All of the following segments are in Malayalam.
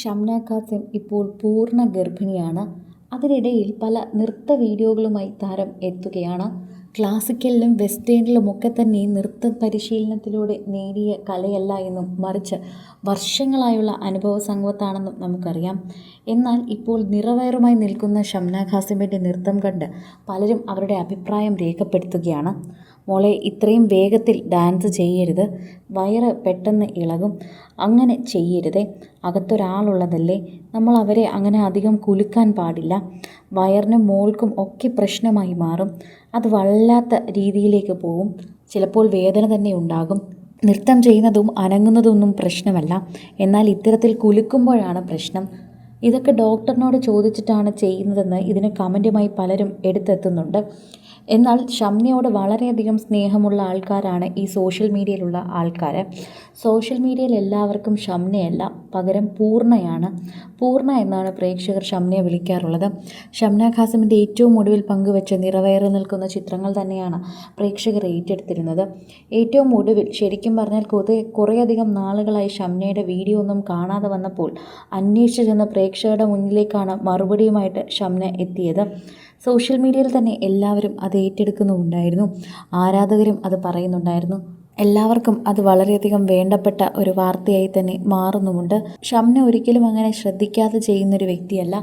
ഷംന കാസിം ഇപ്പോൾ പൂർണ ഗർഭിണിയാണ്. അതിനിടയിൽ പല നൃത്ത വീഡിയോകളുമായി താരം എത്തുകയാണ്. ക്ലാസിക്കലിലും വെസ്റ്റേണിലുമൊക്കെ തന്നെ നൃത്ത പരിശീലനത്തിലൂടെ നേടിയ കലയല്ല എന്നും മറിച്ച് വർഷങ്ങളായുള്ള അനുഭവ സംഘത്താണെന്നും നമുക്കറിയാം. എന്നാൽ ഇപ്പോൾ നിറവയറുമായി നിൽക്കുന്ന ഷംന ഖാസിമിന്റെ നൃത്തം കണ്ട് പലരും അവരുടെ അഭിപ്രായം രേഖപ്പെടുത്തുകയാണ്. മോളെ ഇത്രയും വേഗത്തിൽ ഡാൻസ് ചെയ്യരുത്. വയറ് പെട്ടെന്ന് ഇളകും. അങ്ങനെ ചെയ്യരുതേ. അകത്തൊരാളുള്ളതല്ലേ. നമ്മൾ അവരെ അങ്ങനെ അധികം കുലുക്കാൻ പാടില്ല. വയറിനും മോൾക്കും ഒക്കെ പ്രശ്നമായി മാറും. അത് വല്ലാത്ത രീതിയിലേക്ക് പോവും. ചിലപ്പോൾ വേദന തന്നെ ഉണ്ടാകും. നൃത്തം ചെയ്യുന്നതും അനങ്ങുന്നതൊന്നും പ്രശ്നമല്ല. എന്നാൽ ഇത്തരത്തിൽ കുലുക്കുമ്പോഴാണ് പ്രശ്നം. ഇതൊക്കെ ഡോക്ടറിനോട് ചോദിച്ചിട്ടാണ് ചെയ്യുന്നതെന്ന് ഇതിന് കമന്റുമായി പലരും എടുത്തെത്തുന്നുണ്ട്. എന്നാൽ ഷംനയോട് വളരെയധികം സ്നേഹമുള്ള ആൾക്കാരാണ് ഈ സോഷ്യൽ മീഡിയയിലുള്ള ആൾക്കാർ സോഷ്യൽ മീഡിയയിൽ എല്ലാവർക്കും ഷംനയല്ല പകരം പൂർണയാണ് പൂർണ എന്നാണ് പ്രേക്ഷകർ ഷംനയെ വിളിക്കാറുള്ളത്. ഷംന ഖാസിമിന്റെ ഏറ്റവും ഒടുവിൽ പങ്കുവെച്ച് നിറവേറി നിൽക്കുന്ന ചിത്രങ്ങൾ തന്നെയാണ് പ്രേക്ഷകർ ഏറ്റെടുത്തിരുന്നത്. ഏറ്റവും ഒടുവിൽ ശരിക്കും പറഞ്ഞാൽ കുറേ കുറേയധികം നാളുകളായി ഷംനയുടെ വീഡിയോ ഒന്നും കാണാതെ വന്നപ്പോൾ അന്വേഷിച്ച് ചെന്ന പ്രേക്ഷകരുടെ മുന്നിലേക്കാണ് മറുപടിയുമായിട്ട് ഷംന എത്തിയത്. സോഷ്യൽ മീഡിയയിൽ തന്നെ എല്ലാവരും അത് ഏറ്റെടുക്കുന്നുണ്ടായിരുന്നു ആരാധകരും അത് പറയുന്നുണ്ടായിരുന്നു. എല്ലാവർക്കും അത് വളരെയധികം വേണ്ടപ്പെട്ട ഒരു വാർത്തയായി തന്നെ മാറുന്നുമുണ്ട്. ഷംന ഒരിക്കലും അങ്ങനെ ശ്രദ്ധിക്കാതെ ചെയ്യുന്നൊരു വ്യക്തിയല്ല.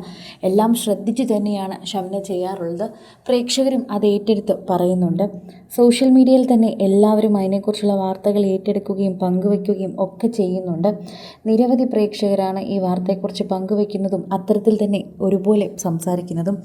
എല്ലാം ശ്രദ്ധിച്ചു തന്നെയാണ് ഷംന ചെയ്യാറുള്ളത്. പ്രേക്ഷകരും അത് ഏറ്റെടുത്ത് പറയുന്നുണ്ട്. സോഷ്യൽ മീഡിയയിൽ തന്നെ എല്ലാവരും അതിനെക്കുറിച്ചുള്ള വാർത്തകൾ ഏറ്റെടുക്കുകയും പങ്കുവയ്ക്കുകയും ഒക്കെ ചെയ്യുന്നുണ്ട്. നിരവധി പ്രേക്ഷകരാണ് ഈ വാർത്തയെക്കുറിച്ച് പങ്കുവയ്ക്കുന്നതും അത്തരത്തിൽ തന്നെ ഒരുപോലെ സംസാരിക്കുന്നതും.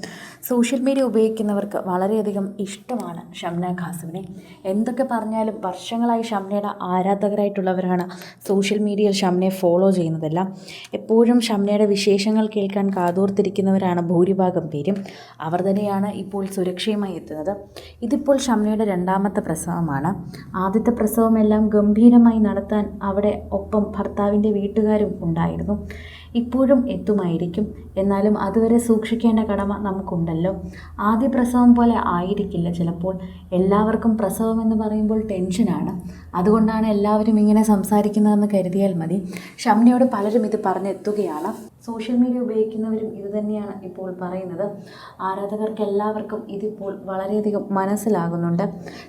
സോഷ്യൽ മീഡിയ ഉപയോഗിക്കുന്നവർക്ക് വളരെയധികം ഇഷ്ടമാണ് ഷംന ഖാസിമിനെ എന്തൊക്കെ പറഞ്ഞാലും വർഷങ്ങളായി ഷംനയുടെ ആരാധകരായിട്ടുള്ളവരാണ്. സോഷ്യൽ മീഡിയയിൽ ഷംനയെ ഫോളോ ചെയ്യുന്നതെല്ലാം എപ്പോഴും ഷംനയുടെ വിശേഷങ്ങൾ കേൾക്കാൻ കാതോർത്തിരിക്കുന്നവരാണ് ഭൂരിഭാഗം പേരും. അവർ തന്നെയാണ് ഇപ്പോൾ സുരക്ഷയുമായി എത്തുന്നത്. ഇതിപ്പോൾ ഷംനയുടെ രണ്ടാമത്തെ പ്രസവമാണ്. ആദ്യത്തെ പ്രസവമെല്ലാം ഗംഭീരമായി നടത്താൻ അവിടെ ഒപ്പം ഭർത്താവിന്റെ വീട്ടുകാരും ഉണ്ടായിരുന്നു. ഇപ്പോഴും എത്തുമായിരിക്കും. എന്നാലും അതുവരെ സൂക്ഷിക്കേണ്ട കടമ നമുക്കുണ്ടല്ലോ. ആദ്യ പ്രസവം പോലെ ആയിരിക്കില്ല ചിലപ്പോൾ. എല്ലാവർക്കും പ്രസവം എന്ന് പറയുമ്പോൾ ടെൻഷനാണ്. അതുകൊണ്ടാണ് എല്ലാവരും ഇങ്ങനെ സംസാരിക്കുന്നതെന്ന് കരുതിയാൽ മതി. ഷംനയോട് പലരും ഇത് പറഞ്ഞെത്തുകയാണ്. സോഷ്യൽ മീഡിയ ഉപയോഗിക്കുന്നവരും ഇതുതന്നെയാണ് ഇപ്പോൾ പറയുന്നത്. ആരാധകർക്ക് എല്ലാവർക്കും ഇതിപ്പോൾ വളരെയധികം മനസ്സിലാകുന്നുണ്ട്.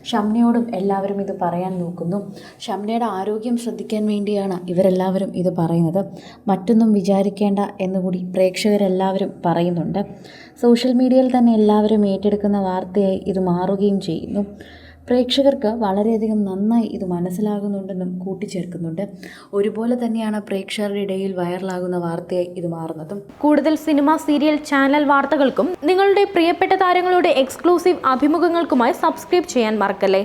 ഷംനയോടും എല്ലാവരും ഇത് പറയാൻ നോക്കുന്നു. ഷംനയുടെ ആരോഗ്യം ശ്രദ്ധിക്കാൻ വേണ്ടിയാണ് ഇവരെല്ലാവരും ഇത് പറയുന്നത്. മറ്റൊന്നും വിചാരിക്കേണ്ട എന്നുകൂടി പ്രേക്ഷകരെല്ലാവരും പറയുന്നുണ്ട്. സോഷ്യൽ മീഡിയയിൽ തന്നെ എല്ലാവരും ഏറ്റെടുക്കുന്ന വാർത്തയായി ഇത് മാറുകയും ചെയ്യുന്നു. പ്രേക്ഷകർക്ക് വളരെയധികം നന്നായി ഇത് മനസ്സിലാകുന്നുണ്ടെന്നും കൂട്ടിച്ചേർക്കുന്നുണ്ട്. ഒരുപോലെ തന്നെയാണ് പ്രേക്ഷകരുടെ ഇടയിൽ വൈറലാകുന്ന വാർത്തയായി ഇത് മാറുന്നതും. കൂടുതൽ സിനിമ സീരിയൽ ചാനൽ വാർത്തകൾക്കും നിങ്ങളുടെ പ്രിയപ്പെട്ട താരങ്ങളുടെ എക്സ്ക്ലൂസീവ് അഭിമുഖങ്ങൾക്കുമായി സബ്സ്ക്രൈബ് ചെയ്യാൻ മറക്കല്ലേ?